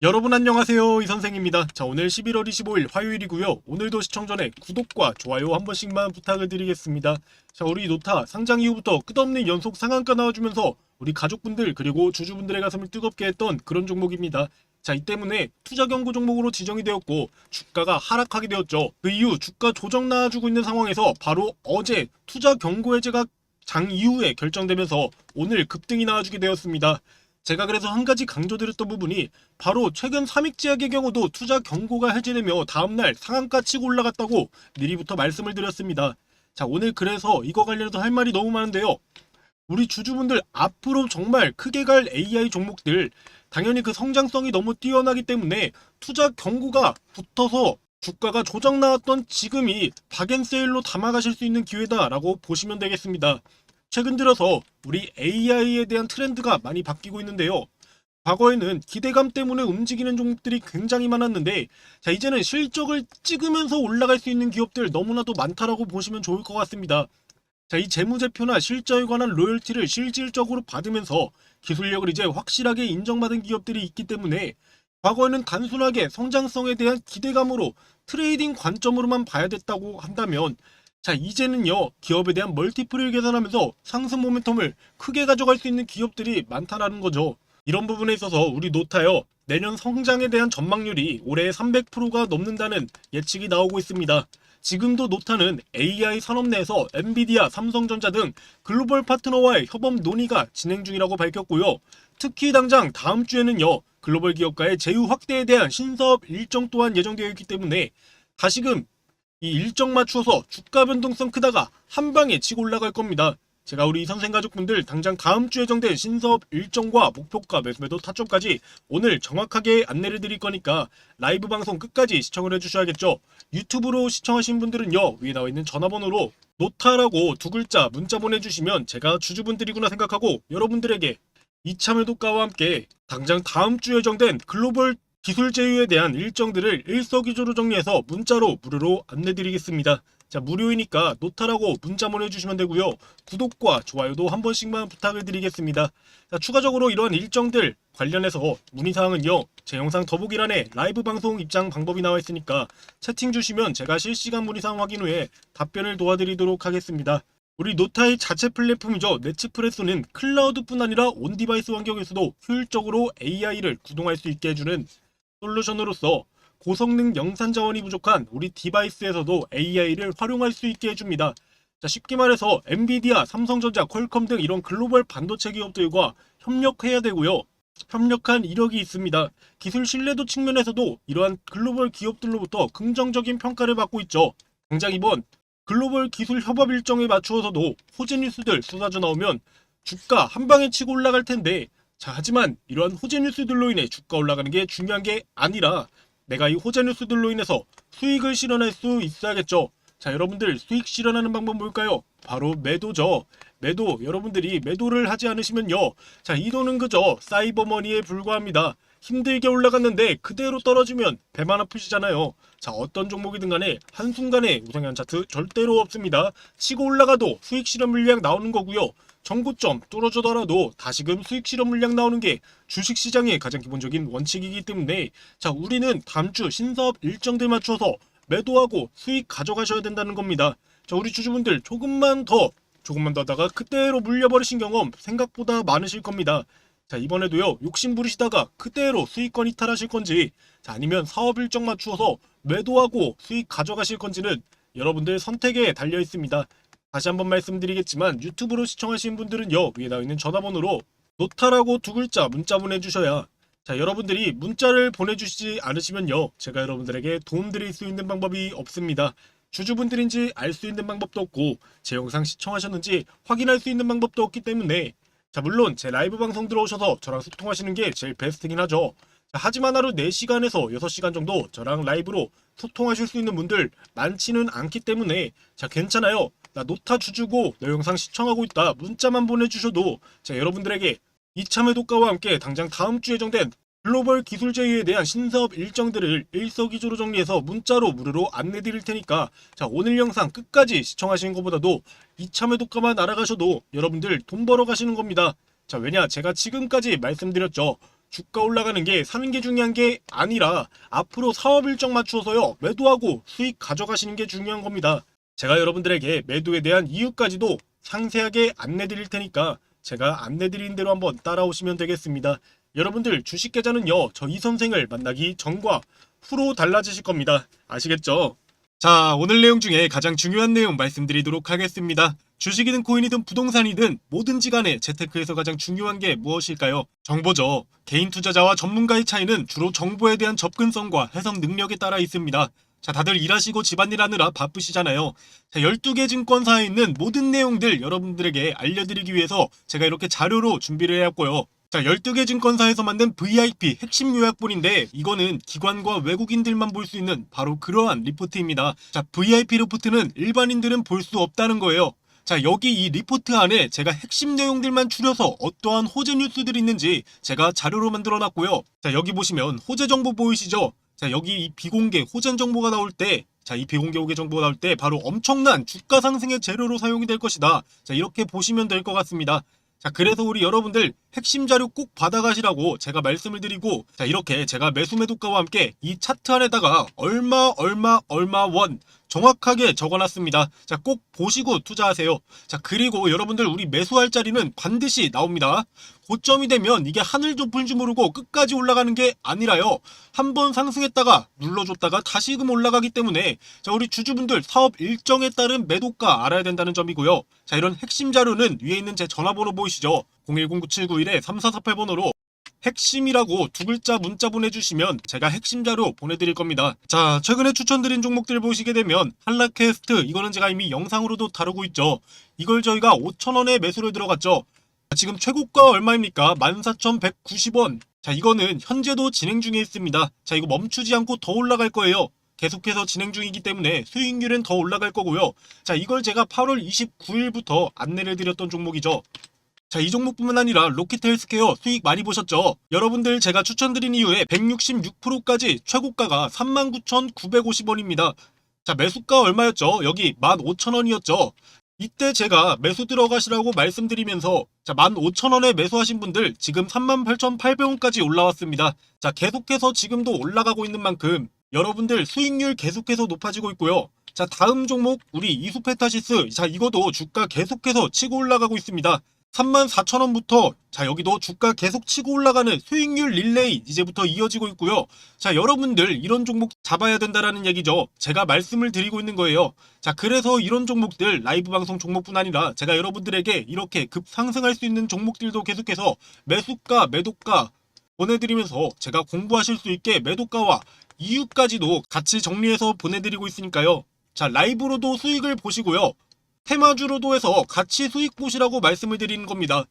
여러분 안녕하세요. 이 선생입니다. 자 오늘 11월 25일 화요일이고요. 오늘도 시청 전에 구독과 좋아요 한 번씩만 부탁을 드리겠습니다. 자 우리 노타 상장 이후부터 끝없는 연속 상한가 나와주면서 우리 가족분들 그리고 주주분들의 가슴을 뜨겁게 했던 그런 종목입니다. 자 이 때문에 투자 경고 종목으로 지정이 되었고 주가가 하락하게 되었죠. 그 이후 주가 조정 나와주고 있는 상황에서 바로 어제 투자 경고 해제가 장 이후에 결정되면서 오늘 급등이 나와주게 되었습니다 제가 그래서 한 가지 강조드렸던 부분이 바로 최근 삼익제약의 경우도 투자 경고가 해제되며 다음날 상한가 치고 올라갔다고 미리부터 말씀을 드렸습니다. 자 오늘 그래서 이거 관련해서 할 말이 너무 많은데요. 우리 주주분들 앞으로 정말 크게 갈 AI 종목들 당연히 그 성장성이 너무 뛰어나기 때문에 투자 경고가 붙어서 주가가 조정 나왔던 지금이 박앤세일로 담아가실 수 있는 기회다라고 보시면 되겠습니다. 최근 들어서 우리 AI에 대한 트렌드가 많이 바뀌고 있는데요. 과거에는 기대감 때문에 움직이는 종목들이 굉장히 많았는데 자 이제는 실적을 찍으면서 올라갈 수 있는 기업들 너무나도 많다라고 보시면 좋을 것 같습니다. 자 이 재무제표나 실적에 관한 로열티를 실질적으로 받으면서 기술력을 이제 확실하게 인정받은 기업들이 있기 때문에 과거에는 단순하게 성장성에 대한 기대감으로 트레이딩 관점으로만 봐야 됐다고 한다면 자 이제는요 기업에 대한 멀티플을 계산하면서 상승 모멘텀을 크게 가져갈 수 있는 기업들이 많다라는 거죠. 이런 부분에 있어서 우리 노타요 내년 성장에 대한 전망률이 올해 300%가 넘는다는 예측이 나오고 있습니다. 지금도 노타는 AI 산업 내에서 엔비디아, 삼성전자 등 글로벌 파트너와의 협업 논의가 진행 중이라고 밝혔고요. 특히 당장 다음 주에는요 글로벌 기업가의 제휴 확대에 대한 신사업 일정 또한 예정되어 있기 때문에 다시금 이 일정 맞추어서 주가 변동성 크다가 한 방에 치고 올라갈 겁니다. 제가 우리 선생 가족분들 당장 다음 주에 정된 신사업 일정과 목표가 매수매도 타점까지 오늘 정확하게 안내를 드릴 거니까 라이브 방송 끝까지 시청을 해주셔야겠죠. 유튜브로 시청하신 분들은요 위에 나와 있는 전화번호로 노타라고 두 글자 문자 보내주시면 제가 주주분들이구나 생각하고 여러분들에게 이참에도가와 함께 당장 다음 주에 정된 글로벌 기술 제휴에 대한 일정들을 일석이조로 정리해서 문자로 무료로 안내드리겠습니다. 자 무료이니까 노타라고 문자 보내주시면 되고요. 구독과 좋아요도 한 번씩만 부탁을 드리겠습니다. 자 추가적으로 이러한 일정들 관련해서 문의사항은요. 제 영상 더보기란에 라이브 방송 입장 방법이 나와 있으니까 채팅 주시면 제가 실시간 문의사항 확인 후에 답변을 도와드리도록 하겠습니다. 우리 노타의 자체 플랫폼이죠. 넷츠프레소는 클라우드뿐 아니라 온 디바이스 환경에서도 효율적으로 AI를 구동할 수 있게 해주는 솔루션으로서 고성능 영산 자원이 부족한 우리 디바이스에서도 AI를 활용할 수 있게 해줍니다. 자, 쉽게 말해서 엔비디아, 삼성전자, 퀄컴 등 이런 글로벌 반도체 기업들과 협력해야 되고요. 협력한 이력이 있습니다. 기술 신뢰도 측면에서도 이러한 글로벌 기업들로부터 긍정적인 평가를 받고 있죠. 당장 이번 글로벌 기술 협업 일정에 맞추어서도 호재 뉴스들 쏟아져 나오면 주가 한 방에 치고 올라갈 텐데 자, 하지만 이러한 호재 뉴스들로 인해 주가 올라가는 게 중요한 게 아니라 내가 이 호재 뉴스들로 인해서 수익을 실현할 수 있어야겠죠. 자, 여러분들 수익 실현하는 방법 뭘까요? 바로 매도죠. 매도, 여러분들이 매도를 하지 않으시면요. 자, 이 돈은 그저 사이버머니에 불과합니다. 힘들게 올라갔는데 그대로 떨어지면 배만 아프시잖아요. 자, 어떤 종목이든 간에 한순간에 우상향 차트 절대로 없습니다. 치고 올라가도 수익 실현 물량 나오는 거고요. 정고점 뚫어주더라도 다시금 수익 실현 물량 나오는 게 주식시장의 가장 기본적인 원칙이기 때문에 자 우리는 다음 주 신사업 일정들 맞춰서 매도하고 수익 가져가셔야 된다는 겁니다. 자 우리 주주분들 조금만 더 조금만 더 하다가 그대로 물려버리신 경험 생각보다 많으실 겁니다. 자 이번에도요 욕심 부리시다가 그대로 수익권 이탈하실 건지 자 아니면 사업 일정 맞추어서 매도하고 수익 가져가실 건지는 여러분들 선택에 달려 있습니다. 다시 한번 말씀드리겠지만 유튜브로 시청하시는 분들은요 위에 나와 있는 전화번호로 노타라고 두 글자 문자 보내주셔야 자 여러분들이 문자를 보내주시지 않으시면요 제가 여러분들에게 도움 드릴 수 있는 방법이 없습니다. 주주분들인지 알 수 있는 방법도 없고 제 영상 시청하셨는지 확인할 수 있는 방법도 없기 때문에 자 물론 제 라이브 방송 들어오셔서 저랑 소통하시는 게 제일 베스트긴 하죠. 자, 하지만 하루 4시간에서 6시간 정도 저랑 라이브로 소통하실 수 있는 분들 많지는 않기 때문에 자 괜찮아요 나 노타 주주고 내 영상 시청하고 있다. 문자만 보내주셔도 자 여러분들에게 이참의 독가와 함께 당장 다음 주에 정된 글로벌 기술 제휴에 대한 신사업 일정들을 일석이조로 정리해서 문자로 무료로 안내 드릴 테니까 자 오늘 영상 끝까지 시청하시는 것보다도 이참의 독가만 알아가셔도 여러분들 돈 벌어 가시는 겁니다. 자 왜냐 제가 지금까지 말씀드렸죠. 주가 올라가는 게 사는 게 중요한 게 아니라 앞으로 사업 일정 맞추어서요. 매도하고 수익 가져가시는 게 중요한 겁니다. 제가 여러분들에게 매도에 대한 이유까지도 상세하게 안내드릴 테니까 제가 안내드린 대로 한번 따라오시면 되겠습니다. 여러분들 주식 계좌는요 저이 선생을 만나기 전과 후로 달라지실 겁니다. 아시겠죠? 자, 오늘 내용 중에 가장 중요한 내용 말씀드리도록 하겠습니다. 주식이든 코인이든 부동산이든 뭐든지 간에 재테크에서 가장 중요한 게 무엇일까요? 정보죠. 개인 투자자와 전문가의 차이는 주로 정보에 대한 접근성과 해석 능력에 따라 있습니다. 자, 다들 일하시고 집안일 하느라 바쁘시잖아요. 자, 12개 증권사에 있는 모든 내용들 여러분들에게 알려드리기 위해서 제가 이렇게 자료로 준비를 해왔고요. 자, 12개 증권사에서 만든 VIP 핵심 요약본인데 이거는 기관과 외국인들만 볼 수 있는 바로 그러한 리포트입니다. 자, VIP 리포트는 일반인들은 볼 수 없다는 거예요. 자, 여기 이 리포트 안에 제가 핵심 내용들만 추려서 어떠한 호재 뉴스들이 있는지 제가 자료로 만들어 놨고요. 자, 여기 보시면 호재 정보 보이시죠? 자, 여기 이 비공개 호재 정보가 나올 때 자, 이 비공개 호재 정보가 나올 때 바로 엄청난 주가 상승의 재료로 사용이 될 것이다. 자, 이렇게 보시면 될 것 같습니다. 자, 그래서 우리 여러분들 핵심 자료 꼭 받아가시라고 제가 말씀을 드리고, 자, 이렇게 제가 매수 매도가와 함께 이 차트 안에다가 얼마, 얼마, 얼마 원 정확하게 적어놨습니다. 자, 꼭 보시고 투자하세요. 자, 그리고 여러분들 우리 매수할 자리는 반드시 나옵니다. 고점이 되면 이게 하늘 좁은 줄 모르고 끝까지 올라가는 게 아니라요. 한번 상승했다가 눌러줬다가 다시금 올라가기 때문에 자, 우리 주주분들 사업 일정에 따른 매도가 알아야 된다는 점이고요. 자, 이런 핵심 자료는 위에 있는 제 전화번호 보이시죠? 010-9791-3448번호로 핵심이라고 두 글자 문자 보내주시면 제가 핵심 자료 보내드릴 겁니다. 자, 최근에 추천드린 종목들 보시게 되면 한라캐스트 이거는 제가 이미 영상으로도 다루고 있죠. 이걸 저희가 5천원에 매수를 들어갔죠. 지금 최고가 얼마입니까? 14,190원. 자, 이거는 현재도 진행 중에 있습니다. 자, 이거 멈추지 않고 더 올라갈 거예요. 계속해서 진행 중이기 때문에 수익률은 더 올라갈 거고요. 자, 이걸 제가 8월 29일부터 안내를 드렸던 종목이죠. 자, 이 종목뿐만 아니라 로켓 헬스케어 수익 많이 보셨죠? 여러분들 제가 추천드린 이후에 166%까지 최고가가 39,950원입니다. 자, 매수가 얼마였죠? 여기 15,000원이었죠? 이때 제가 매수 들어가시라고 말씀드리면서 자 15,000원에 매수하신 분들 지금 38,800원까지 올라왔습니다. 자 계속해서 지금도 올라가고 있는 만큼 여러분들 수익률 계속해서 높아지고 있고요. 자 다음 종목 우리 이수페타시스 자 이거도 주가 계속해서 치고 올라가고 있습니다. 34,000원부터 자 여기도 주가 계속 치고 올라가는 수익률 릴레이 이제부터 이어지고 있고요. 자 여러분들 이런 종목 잡아야 된다라는 얘기죠. 제가 말씀을 드리고 있는 거예요. 자 그래서 이런 종목들 라이브 방송 종목뿐 아니라 제가 여러분들에게 이렇게 급 상승할 수 있는 종목들도 계속해서 매수가 매도가 보내드리면서 제가 공부하실 수 있게 매도가와 이유까지도 같이 정리해서 보내드리고 있으니까요. 자 라이브로도 수익을 보시고요. 테마주로도 해서 같이 수익 보시라고 말씀을 드리는 겁니다.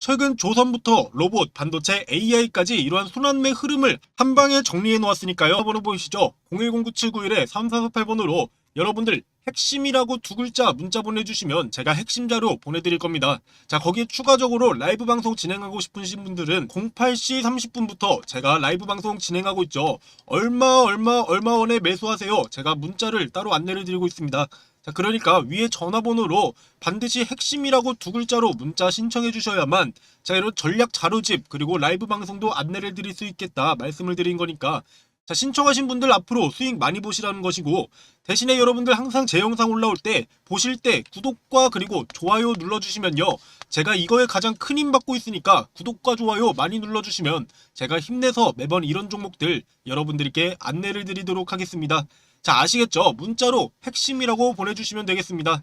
최근 조선부터 로봇, 반도체, AI까지 이러한 순환매 흐름을 한 방에 정리해 놓았으니까요. 번호 보이시죠? 0109791-3448번으로 여러분들 핵심이라고 두 글자 문자 보내주시면 제가 핵심 자료 보내드릴 겁니다. 자 거기에 추가적으로 라이브 방송 진행하고 싶으신 분들은 08시 30분부터 제가 라이브 방송 진행하고 있죠. 얼마 얼마 얼마 원에 매수하세요. 제가 문자를 따로 안내를 드리고 있습니다. 자, 그러니까 위에 전화번호로 반드시 핵심이라고 두 글자로 문자 신청해 주셔야만 자, 이런 전략 자료집 그리고 라이브 방송도 안내를 드릴 수 있겠다 말씀을 드린 거니까 자, 신청하신 분들 앞으로 수익 많이 보시라는 것이고 대신에 여러분들 항상 제 영상 올라올 때 보실 때 구독과 그리고 좋아요 눌러주시면요. 제가 이거에 가장 큰 힘 받고 있으니까 구독과 좋아요 많이 눌러주시면 제가 힘내서 매번 이런 종목들 여러분들께 안내를 드리도록 하겠습니다. 자 아시겠죠? 문자로 핵심이라고 보내주시면 되겠습니다.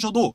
셔도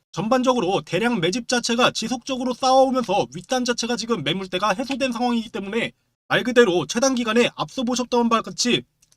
전반적으로 대량 매집 자체가 지속적으로 쌓아오면서 윗단 자체가 지금 매물대가 해소된 상황이기 때문에 말 그대로 최단 기간에 앞서 보셨던 바와 같이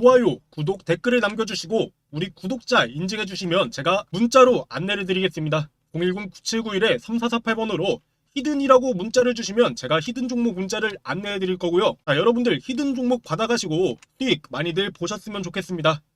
좋아요, 구독, 댓글을 남겨주시고 우리 구독자 인증해주시면 제가 문자로 안내를 드리겠습니다. 010-9791-3448번으로 히든이라고 문자를 주시면 제가 히든 종목 문자를 안내해 드릴 거고요. 자, 여러분들 히든 종목 받아가시고 수익 많이들 보셨으면 좋겠습니다.